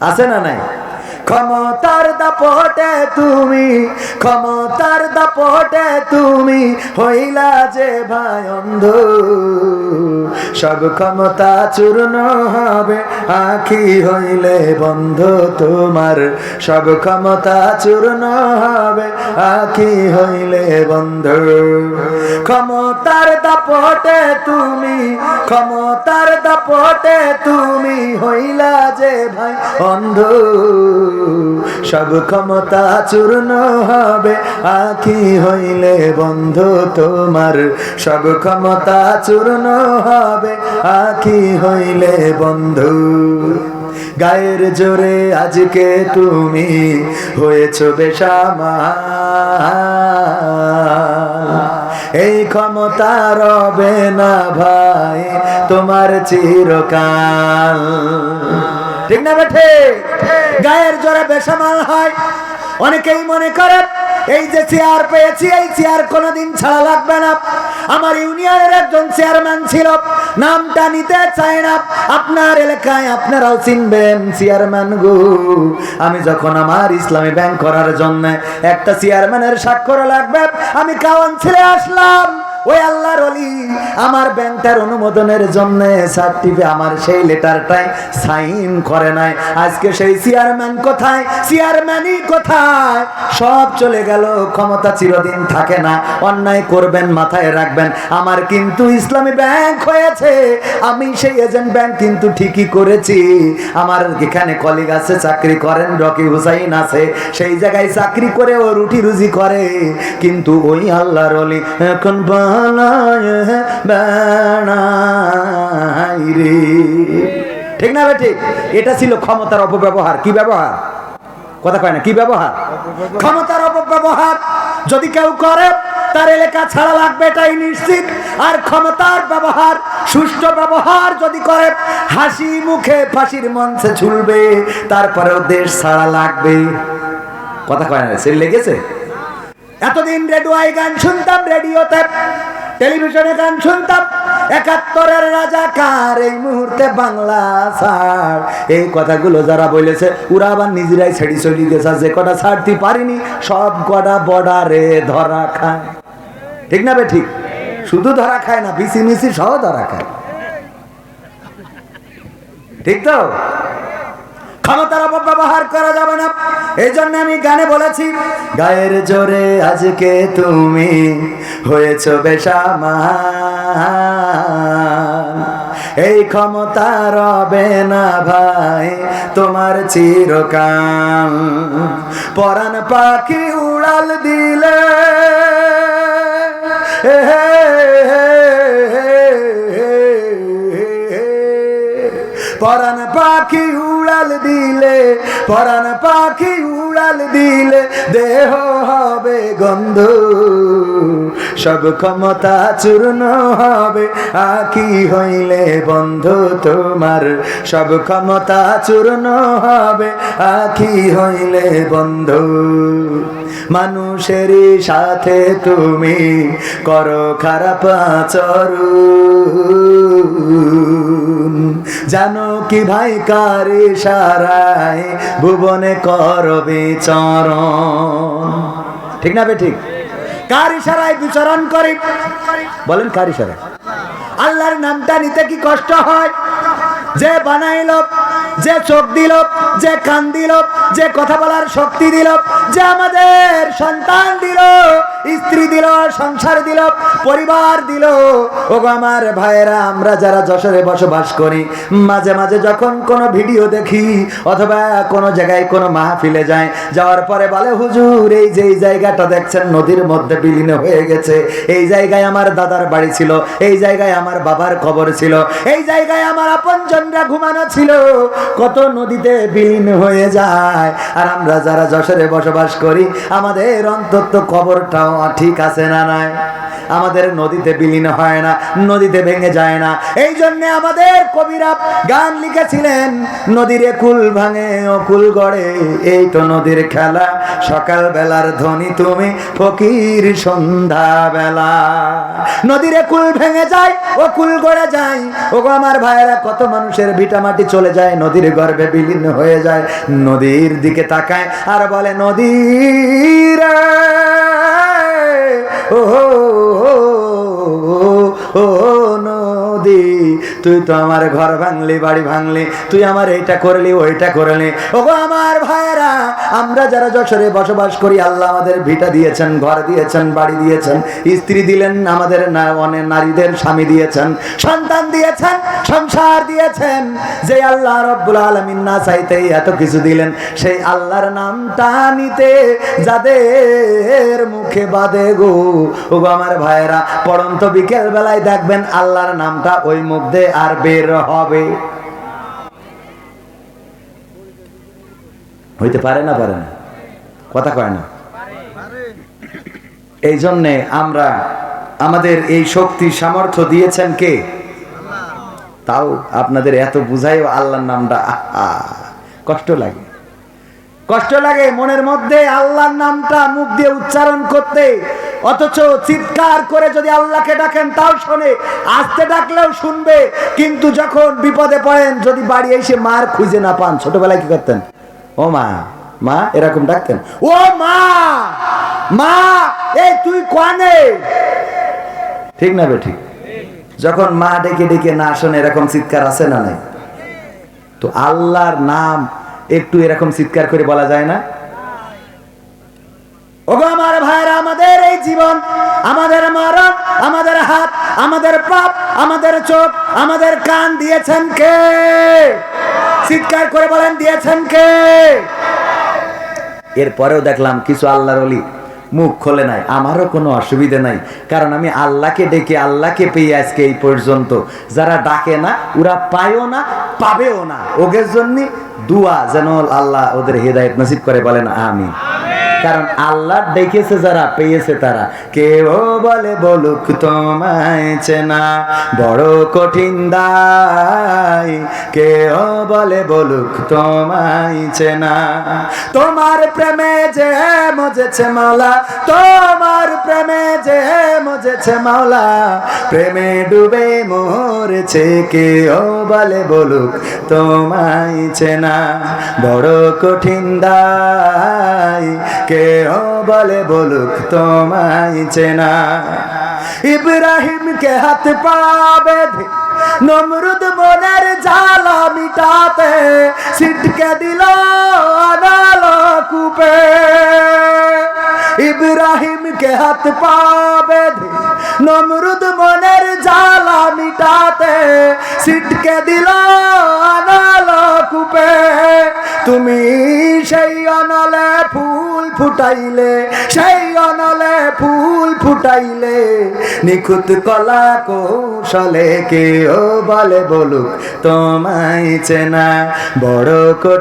আছে না নাই? ক্ষমতার দাপটে তুমি, ক্ষমতার দাপটে তুমি হইলা যে ভাই অন্ধ। সব ক্ষমতা চূর্ণ হবে, আখি হইলে বন্ধ তোমার। সব ক্ষমতা চূর্ণ হবে, আখি হইলে বন্ধ। ক্ষমতার দাপটে তুমি, ক্ষমতার দাপটে তুমি হইলা যে ভাই অন্ধ। সব ক্ষমতা চূর্ণ হবে, আখি হইলে বন্ধ তোমার। সব ক্ষমতা চূর্ণ হবে, আখি হইলে বন্ধু। গায়ের জোরে আজকে তুমি হয়েছ বেশামা এই ক্ষমতা রবে না ভাই, তোমার চিরকাল। ঠিক না বেঠে? গায়ের জোরে বেসামাল হয়। অনেকেই মনে করে, এই যে চেয়ার পেয়েছি, এই চেয়ার কোনোদিন ছাড়া লাগবে না। আমার ইউনিয়নের একজন চেয়ারম্যান ছিল, নামটা নিতে চায় না। আপনার এলাকায় আপনারাও চিনবেন চেয়ারম্যান গু। আমি যখন আমার ইসলামী ব্যাংক করার জন্য একটা চেয়ারম্যানের স্বাক্ষর লাগবে, আমি কাউন ছেড়ে আসলাম। ওই আল্লাহর অলি আমার ব্যাংকটার অনুমোদনের জন্য সার্টিফিকেট আমার সেই লেটারটাই সাইন করে নাই। আজকে সেই চেয়ারম্যান কোথায়? চেয়ারম্যানই কোথায়? সব চলে গেল, ক্ষমতা চিরদিন থাকে না। অন্যায় করবেন, মাথায় রাখবেন। আমার কিন্তু ইসলামী ব্যাংক হয়েছে। আমি সেই এজেন্ট ব্যাংক কিন্তু ঠিকই করেছি। আমার এখানে কলিগ আছে, চাকরি করেন, রকি হুসাইন আছে। সেই জায়গায় চাকরি করে ও রুটি রুজি করে। কিন্তু ওই আল্লাহর অলি এখন রে। ঠিক না ঠিক এটা ছিল ক্ষমতার অপব্যবহার। কি ব্যবহার? কথা কয় না, কি ব্যবহার? ক্ষমতার অপব্যবহার। যদি কেউ করে, তার এলাকা ছাড়া লাগবে এটাই নিশ্চিত। আর ক্ষমতার ব্যবহার, সুষ্ঠু ব্যবহার যদি করে, হাসি মুখে ফাঁসির মঞ্চে ঝুলবে, তারপরেও দেশ ছাড়া লাগবে। কথা কয় না সে লেগেছে? এতদিন রেডিওয় গান শুনতাম, রেডিওতে টেলিভিশনে গান শুনতাম। একাত্তরের রাজাকার এই মুহূর্তে বাংলা ছাড় এই কথাগুলো যারা বলেছে, ওরা আবার নিজেরাই ছেড়ি চলি গেছে। যে কটা ছাড়তে পারিনি, সব কটা বর্ডারে ধরা খায়। ঠিক না বে ঠিক? শুধু ধরা খায় না বিসি মিসি সহ ধরা খায়। ঠিক তো? ক্ষমতার অপব্যবহার করা যাবে না। এই জন্য আমি গানে বলেছি, গায়ের জোরে আজকে তুমি হয়েছ বেশামান এই ক্ষমতা রবে না ভাই, তোমার চিরকাল। পরাণ পাখি উড়াল দিলে পরাণ পাখি উড়াল দিলে, পরাণ পাখি উড়াল দিলে, দেহ হবে গন্ধ। সব ক্ষমতা চূর্ণ হবে, আকি হইলে বন্ধ তোমার। সব ক্ষমতা চূর্ণ হবে আখি হইলে বন্ধ। মানুষের সাথে তুমি করো খারাপ আচরণ। জানো কি ভাই কারে সারায় ভুবনে করবে চরণ ঠিক না বে ঠিক? কার ইশারায় বিচরণ করে। বলেন কার ইশারায় আল্লাহর নামটা নিতে কি কষ্ট হয়? যে বানাইল, যে চোখ দিল, যে কান দিল, যে কথা বলার শক্তি দিল, যে আমাদের সন্তান দিল, স্ত্রী দিল, সংসার দিল, পরিবার দিল। ও আমার ভাইয়েরা, আমরা যারা যশোরে বসবাস করি, মাঝে মাঝে যখন কোনো ভিডিও দেখি, অথবা কোনো জায়গায় কোনো মাহফিলে যায় যাওয়ার পরে বলে, হুজুর, এই যে এই জায়গাটা দেখছেন, নদীর মধ্যে বিলীন হয়ে গেছে। এই জায়গায় আমার দাদার বাড়ি ছিল, এই জায়গায় আমার বাবার খবর ছিল, এই জায়গায় আমার আপনজনরা ঘুমানো ছিল, কত নদীতে বিলীন হয়ে যায়। আর আমরা যারা যশোরে বসবাস করি, আমাদের অন্তত কবরটাও ঠিক আছে না নাই? আমাদের নদীতে বিলীন হয় না, নদীতে ভেঙে যায় না। এই জন্য আমাদের কবিরা গান লিখেছিলেন, নদীর কুল ভাঙে ও কুল গড়ে, এই তো নদীর খেলা। সকাল বেলার ধ্বনি তুমি ফকির সন্ধ্যা বেলা নদীর কুল ভেঙে যায়, ও কুল গড়ে যায়। ও গো আমার ভাইয়েরা, কত মানুষের ভিটামাটি চলে যায়, নদীর গর্ভে বিলীন হয়ে যায়, নদীর দিকে তাকায় আর বলে, নদীর ও ও নদী তুই তো আমার ঘর ভাঙলি, বাড়ি ভাঙলি, তুই আমার এইটা করলি, ওইটা করলি। ওগো আমার ভাইয়েরা, আমরা যারা যশোরে বসবাস করি, আল্লাহ আমাদের ভিটা দিয়েছেন, ঘর দিয়েছেন, বাড়ি দিয়েছেন, স্ত্রী দিলেন, আমাদের অনেক নারীদের স্বামী দিয়েছেন, সন্তান দিয়েছেন, সংসার দিয়েছেন, যে আল্লাহ রব্বুল আলমিন না চাইতেই এত কিছু দিলেন, সেই আল্লাহর নামটা নিতে যাদের মুখে বাদে গো। ও গো আমার ভাইয়েরা, পড়ন্ত বিকেল বেলায় দেখবেন আল্লাহর নামটা ওই মুখ দিয়ে আর বের হবে। হইতে পারে না পারে না? কথা কয় না। এই জন্যে আমরা আমাদের এই শক্তি সামর্থ্য দিয়েছেন কে? তাও আপনাদের এত বুঝাইও আল্লাহর নামটা কষ্ট লাগে। কষ্ট লাগে মনের মধ্যে আল্লাহর নামটা মুখ দিয়ে উচ্চারণ করতে। অথচ চিৎকার করে যদি আল্লাহকে ডাকেন, তাও শোনে। আস্তে ডাকলেও শুনবে। কিন্তু যখন বিপদে পড়েন, যদি বাড়ি এসে মার খুঁজে না পান, ছোটবেলায় কি করতেন? ও মা মা, এরকম ডাকতেন। ও মা মা এই তুই কানে? ঠিক না বে, ঠিক। যখন মা ডেকে ডেকে না শোনে, এরকম চিৎকার আছে না নাই? তো আল্লাহর নাম একটু এরকম চিৎকার করে বলা যায় না? ওগো আমার ভাইরা আমাদের জীবন, আমাদের মরণ, আমাদের হাত, আমাদের পাপ, আমাদের চোখ, আমাদের কান দিয়েছেন কে? চিৎকার করে বলেন, দিয়েছেন কে? এরপরেও দেখলাম কিছু আল্লাহর অলি মুখ খোলে নাই। আমারও কোনো অসুবিধে নাই। কারণ আমি আল্লাহকে ডেকে আল্লাহকে পেয়ে আজকে এই পর্যন্ত। যারা ডাকে না, ওরা পায়ও না, পাবেও না। ওদের জন্য দুয়া যেন আল্লাহ ওদের হেদায়েত নসিব করে বলেন আমি কারণ আল্লাহ ডেকেছে যারা, পেয়েছে তারা। কেউ বলে বলুক তোমায় চেনা, বড় কঠিন দায়। কেউ বলে বলুক তোমায় চেনা। তোমার প্রেমে যে মজেছে মাওলা, তোমার প্রেমে যে মজেছে মাওলা। প্রেমে ডুবে মরেছে কেউ বলে বলুক তোমায় চেনা। বড় কঠিন দায় কেউ বলে বলুক তোমায় চেনা। ইব্রাহিমকে হাত পা বেঁধে নমরুদ মনের জ্বালা মিটাতে সিটকে দিল আনাল কূপে। ইব্রাহিমকে হাত পা বেঁধে নমরুদ মনের জ্বালা মিটাতে সিটকে দিল আনাল কূপে। তুমি সেই অনলে ফুল ফুটাইলে, সেই অনলে ফুল ফুটাইলে, নিখুঁত কলা কৌশলে কেউ বলে বলুক, তোমায় চেনা বড় কঠিন